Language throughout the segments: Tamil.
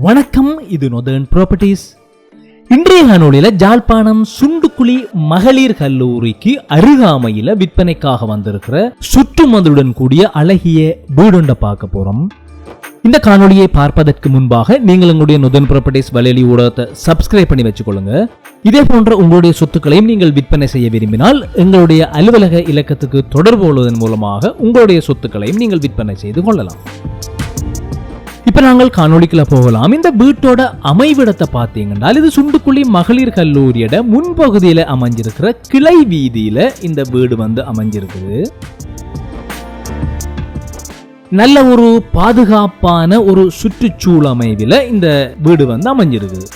வணக்கம் இது நொதர்ன் ப்ராப்பர்ட்டிஸ் இன்றைய காணொலியில் ஜாழ்ப்பாணம் சுண்டுக்குழி மகளிர் கல்லூரிக்கு அருகாமையில் விற்பனைக்காக வந்திருக்கிற சுற்றுமதுடன் கூடிய அழகிய வீடுண்ட பார்க்க போறோம். இந்த காணொலியை பார்ப்பதற்கு முன்பாக நீங்கள் உங்களுடைய நொதன் ப்ராப்பர்ட்டிஸ் வலையொலி ஊடகத்தை சப்ஸ்கிரைப் பண்ணி வச்சுக்கொள்ளுங்க. இதே போன்ற உங்களுடைய சொத்துக்களையும் நீங்கள் விற்பனை செய்ய விரும்பினால் எங்களுடைய அலுவலக இலக்கத்துக்கு தொடர்பு கொள்வதன் மூலமாக உங்களுடைய சொத்துக்களையும் நீங்கள் விற்பனை செய்து கொள்ளலாம். இப்போ நாங்கள் காணொலிக்குள்ள போகலாம். இந்த வீட்டோட அமைவிடத்தை பார்த்தீங்கன்னா இது சுண்டுக்குழி மகளிர் கல்லூரியோட முன்பகுதியில் அமைஞ்சிருக்கிற கிளை வீதியில இந்த வீடு வந்து அமைஞ்சிருக்குது. நல்ல ஒரு பாதுகாப்பான ஒரு சுற்றுச்சூழல் அமைவில் இந்த வீடு வந்து அமைஞ்சிருக்குது.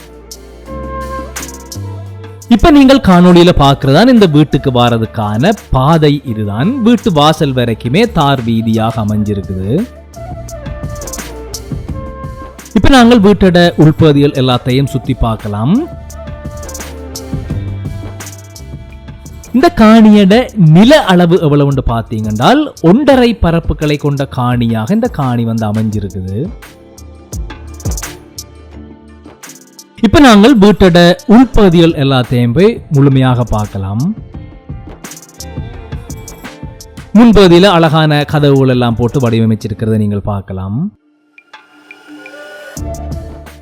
இப்போ நீங்கள் காணொலியில் பார்க்குறதான் இந்த வீட்டுக்கு வாரதுக்கான பாதை இதுதான். வீட்டு வாசல் வரைக்குமே தார் வீதியாக அமைஞ்சிருக்குது. இப்ப நாங்கள் வீட்டோட உள்பகுதிகள் எல்லாத்தையும் சுத்தி பார்க்கலாம். இந்த காணியோட நில அளவு எவ்வளவுன்னு பார்த்தீங்கன்றால் ஒன்றரை பரப்புகளை கொண்ட காணியாக இந்த காணி வந்து அமைஞ்சிருக்குது. இப்ப நாங்கள் வீட்டோட உள்பகுதிகள் எல்லாத்தையும் போய் முழுமையாக பார்க்கலாம். முன்பகுதியில் அழகான கதவுகள் எல்லாம் போட்டு வடிவமைச்சிருக்கிறத நீங்கள் பார்க்கலாம்.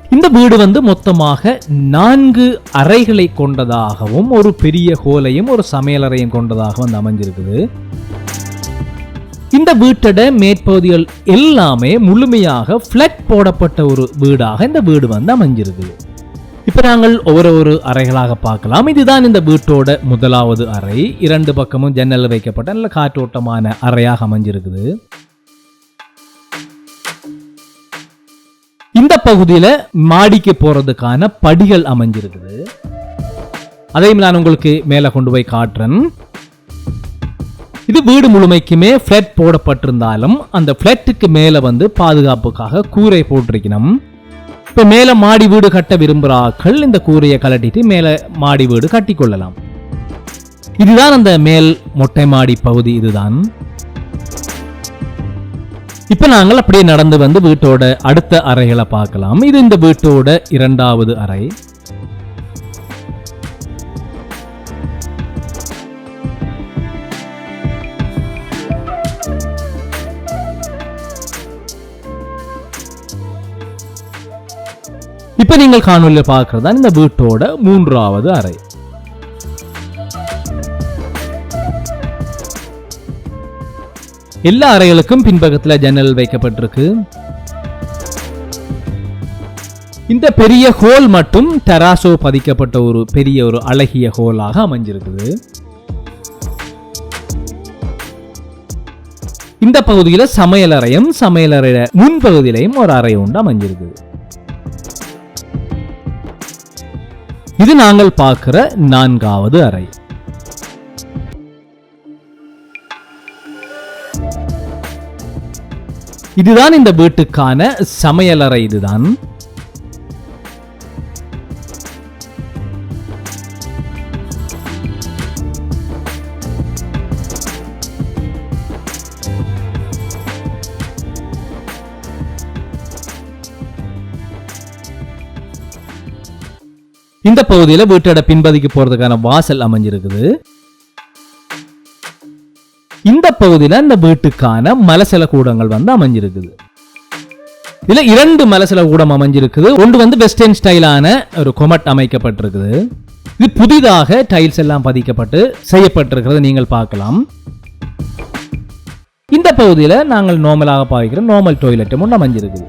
இந்த வீடு வந்து மொத்தமாக நான்கு அறைகளை கொண்டதாகவும் ஒரு பெரிய ஹோலையும் ஒரு சமையலறையும் கொண்டதாக வந்து அமைஞ்சிருக்குது. இந்த வீட்டோட மேற்பகுதிகள் எல்லாமே முழுமையாக ஃப்ளட் போடப்பட்ட ஒரு வீடாக இந்த வீடு வந்து அமைஞ்சிருக்குது. இப்ப நாங்கள் ஒவ்வொரு ஒரு அறைகளாக பார்க்கலாம். இதுதான் இந்த வீட்டோட முதலாவது அறை. இரண்டு பக்கமும் ஜன்னல் வைக்கப்பட்ட நல்ல காற்றோட்டமான அறையாக அமைஞ்சிருக்குது. இந்த மாடிக்கு போகிறதுக்கான படிகள் அமைஞ்சிருக்குது. அதையும் நான் உங்களுக்கு மேலே கொண்டு போய் காட்டுறேன். இது வீடு முழுமைக்குமே ஃப்ளட் போடப்பட்டிருந்தாலும் அந்த ஃப்ளட்டுக்கு மேலே வந்து பாதுகாப்புக்காக கூரை போட்டிருக்கணும். இப்போ மேலே மாடி வீடு கட்ட விரும்புகிறாக்கள் இந்த கூரையை கலட்டிட்டு மேலே மாடி வீடு கட்டிக்கொள்ளலாம் இதுதான் அந்த மேல் மொட்டை மாடி பகுதி இதுதான். இப்ப நாங்கள் அப்படியே நடந்து வந்து வீட்டோட அடுத்த அறைகளை பார்க்கலாம். இது இந்த வீட்டோட இரண்டாவது அறை. இப்ப நீங்கள் காணொலியில் பார்க்கறது தான் இந்த வீட்டோட மூன்றாவது அறை. எல்லா அறைகளுக்கும் பின்பக்கத்தில் ஜன்னல் வைக்கப்பட்டிருக்கு. இந்த பெரிய ஹோல் மட்டும் டெராசோ பதிக்கப்பட்ட ஒரு பெரிய ஒரு அழகிய ஹோலாக அமைஞ்சிருக்குது. இந்த பகுதியில் சமையலறையும் சமையலறைய முன்பகுதியிலையும் ஒரு அறை உண்டு அமைஞ்சிருக்குது. இது நாங்கள் பார்க்கிற நான்காவது அறை. இதுதான் இந்த வீட்டுக்கான சமையலறை இதுதான். இந்த பகுதியில் வீட்டோட பின்பதிக்கு போறதுக்கான வாசல் அமைஞ்சிருக்குது. இந்த பகுதியில் இந்த வீட்டுக்கான மலசல கூடங்கள் வந்து அமைஞ்சிருக்குது. இதுல இரண்டு மலசல கூடம் அமைஞ்சிருக்குது. ஒன்று வந்து வெஸ்டர்ன் ஸ்டைலான ஒரு கொமட் அமைக்கப்பட்டிருக்குது. இது புதிதாக டைல்ஸ் எல்லாம் பதிக்கப்பட்டு செய்யப்பட்டிருக்கிறத நீங்கள் பார்க்கலாம். இந்த பகுதியில் நாங்கள் நார்மலாக பாவிக்கிற நார்மல் டாய்லெட்டும் ஒன்று அமைஞ்சிருக்குது.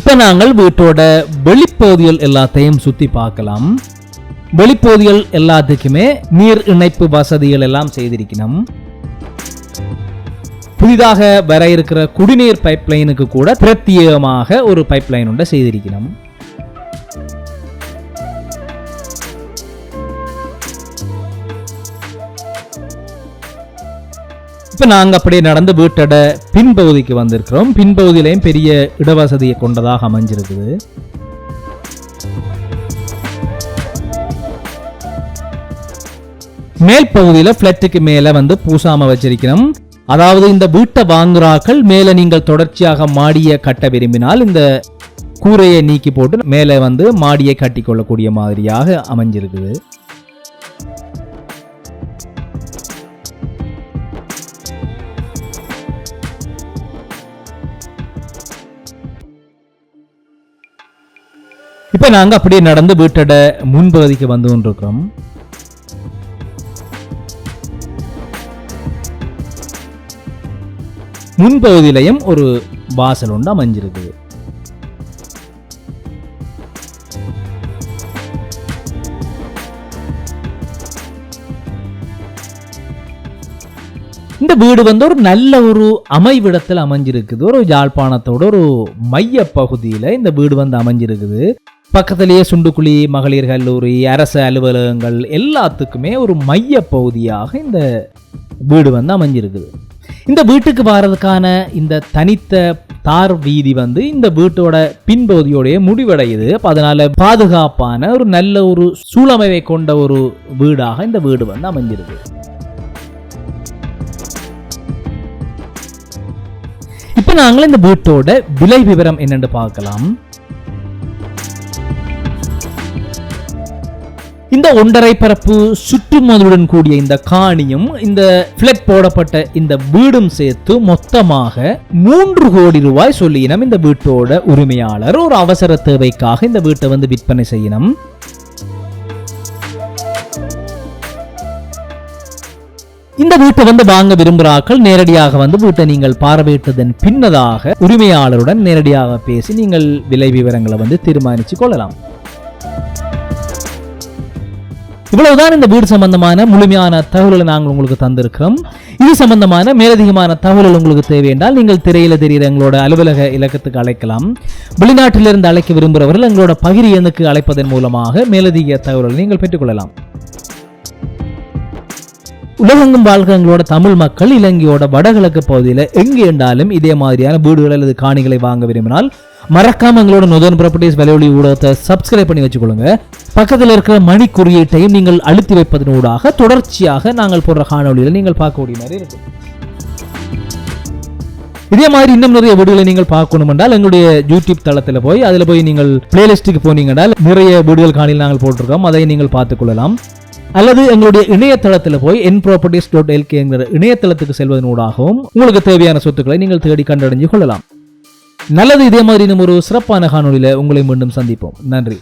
இப்போ நாங்கள் வீட்டோட வெளிப்பகுதிகள் எல்லாத்தையும் சுற்றி பார்க்கலாம். வெளிப்பகுதிகள் எல்லாத்துக்குமே நீர் இணைப்பு வசதிகள் எல்லாம் செய்திருக்கணும். புதிதாக வர இருக்கிற குடிநீர் பைப்லைனுக்கு கூட பிரத்யேகமாக ஒரு பைப்லைன் உண்டு செய்திருக்கணும். இப்ப நாங்க அப்படியே நடந்து வீட்டோட பின்பகுதிக்கு வந்திருக்கிறோம். பின்பகுதியிலையும் பெரிய இடவசதியை கொண்டதாக அமைஞ்சிருக்குது. மேல் பகுதியில் ஃப்ளட்டுக்கு மேலே வந்து பூசாம வச்சிருக்கணும். அதாவது இந்த வீட்டை வாங்குறாக்கள் மேலே நீங்கள் தொடர்ச்சியாக மாடியை கட்ட விரும்பினால் இந்த கூரையை நீக்கி போட்டு மேலே வந்து மாடியை கட்டிக்கொள்ளக்கூடிய மாதிரியாக அமைஞ்சிருக்குது. இப்ப நாங்க அப்படியே நடந்து வீட்டோட முன்பகுதிக்கு வந்து கொண்டிருக்கிறோம். முன்பகுதியிலையும் ஒரு வாசல் உண்டு அமைஞ்சிருக்குது. இந்த வீடு வந்து ஒரு நல்ல ஒரு அமைவிடத்தில் அமைஞ்சிருக்குது. ஒரு யாழ்ப்பாணத்தோட ஒரு மைய பகுதியில் இந்த வீடு வந்து அமைஞ்சிருக்குது. பக்கத்திலேயே சுண்டுக்குழி மகளிர் கல்லூரி அரசு அலுவலகங்கள் எல்லாத்துக்குமே ஒரு மைய பகுதியாக இந்த வீடு வந்து அமைஞ்சிருக்குது. இந்த வீட்டுக்கு வர்றதுக்கான இந்த தனித்த தார் வீதி வந்து இந்த வீட்டோட பின்பகுதியோடைய முடிவடையுது. அப்போ அதனால பாதுகாப்பான ஒரு நல்ல ஒரு சூழமைவை கொண்ட ஒரு வீடாக இந்த வீடு வந்து அமைஞ்சிருக்கு. இப்போ நாங்கள் இந்த வீட்டோட விலை விவரம் என்னன்னு பார்க்கலாம். இந்த ஒன்றரை பரப்பு சுற்றுமதுடன் கூடிய இந்த காணியும் இந்த பிளட் போடப்பட்ட இந்த வீடும் சேர்த்து மொத்தமாக மூன்று கோடி ரூபாய் சொல்லினோம் இந்த வீட்டோட உரிமையாளர். ஒரு அவசர தேவைக்காக இந்த வீட்டை வந்து விற்பனை செய்யணும் இந்த வீட்டை வந்து வாங்க விரும்புகிறார்கள். நேரடியாக வந்து வீட்டை நீங்கள் பார்வையிட்டதன் பின்னதாக உரிமையாளருடன் நேரடியாக பேசி நீங்கள் விலை விவரங்களை வந்து தீர்மானிச்சு கொள்ளலாம். இவ்வளவுதான் இந்த வீடு சம்பந்தமான முழுமையான தகவல்களை நாங்கள் உங்களுக்கு தந்திருக்கிறோம். இது சம்பந்தமான மேலதிகமான தகவல்கள் உங்களுக்கு தேவை என்றால் நீங்கள் திரையில தெரிகிற எங்களோட அலுவலக இலக்கத்துக்கு அழைக்கலாம். வெளிநாட்டிலிருந்து அழைக்க விரும்புகிறவர்கள் எங்களோட பகிர் எண்ணுக்கு அழைப்பதன் மூலமாக மேலதிக தகவல்களை நீங்கள் பெற்றுக்கொள்ளலாம். உலகெங்கும் வாழ்க எங்களோட தமிழ் மக்கள். இலங்கையோட வடகிழக்கு பகுதியில் எங்கே என்றாலும் இதே மாதிரியான வீடுகள் அல்லது காணிகளை வாங்க விரும்பினால் மறக்காம எங்களோட நுதன் ப்ராப்பர்ட்டிஸ் விலையொலி ஊடகத்தை சப்ஸ்கிரைப் பண்ணி வச்சுக்கொள்ளுங்க. பக்கத்தில் இருக்கிற மணி குறியீட்டையும் நீங்கள் அழுத்தி வைப்பதன் ஊடாக தொடர்ச்சியாக நாங்கள் போடுற காணொலியில் நீங்கள் பார்க்கக்கூடிய மாதிரி இருக்கும் இதே மாதிரி இன்னும் நிறைய வீடுகளை நீங்கள் பார்க்கணும் என்றால் எங்களுடைய யூடியூப் தளத்தில் போய் அதில் போய் நீங்கள் பிளேலிஸ்ட்டுக்கு போனீங்கனால் நிறைய வீடுகள் காணியில் நாங்கள் போட்டிருக்கோம். அதை நீங்கள் பார்த்துக்கொள்ளலாம் அல்லது எங்களுடைய இணையதளத்தில் போய் என் ப்ராப்பர்ட்டிஸ் டாட் எல்கேங்கிற இணையதளத்துக்கு செல்வதன் ஊடாகவும் உங்களுக்கு தேவையான சொத்துக்களை நீங்கள் தேடி கண்டறிஞ்சு கொள்ளலாம். நல்லது இதே மாதிரி இன்னும் ஒரு சிறப்பான காணொலியில் உங்களை மீண்டும் சந்திப்போம். நன்றி.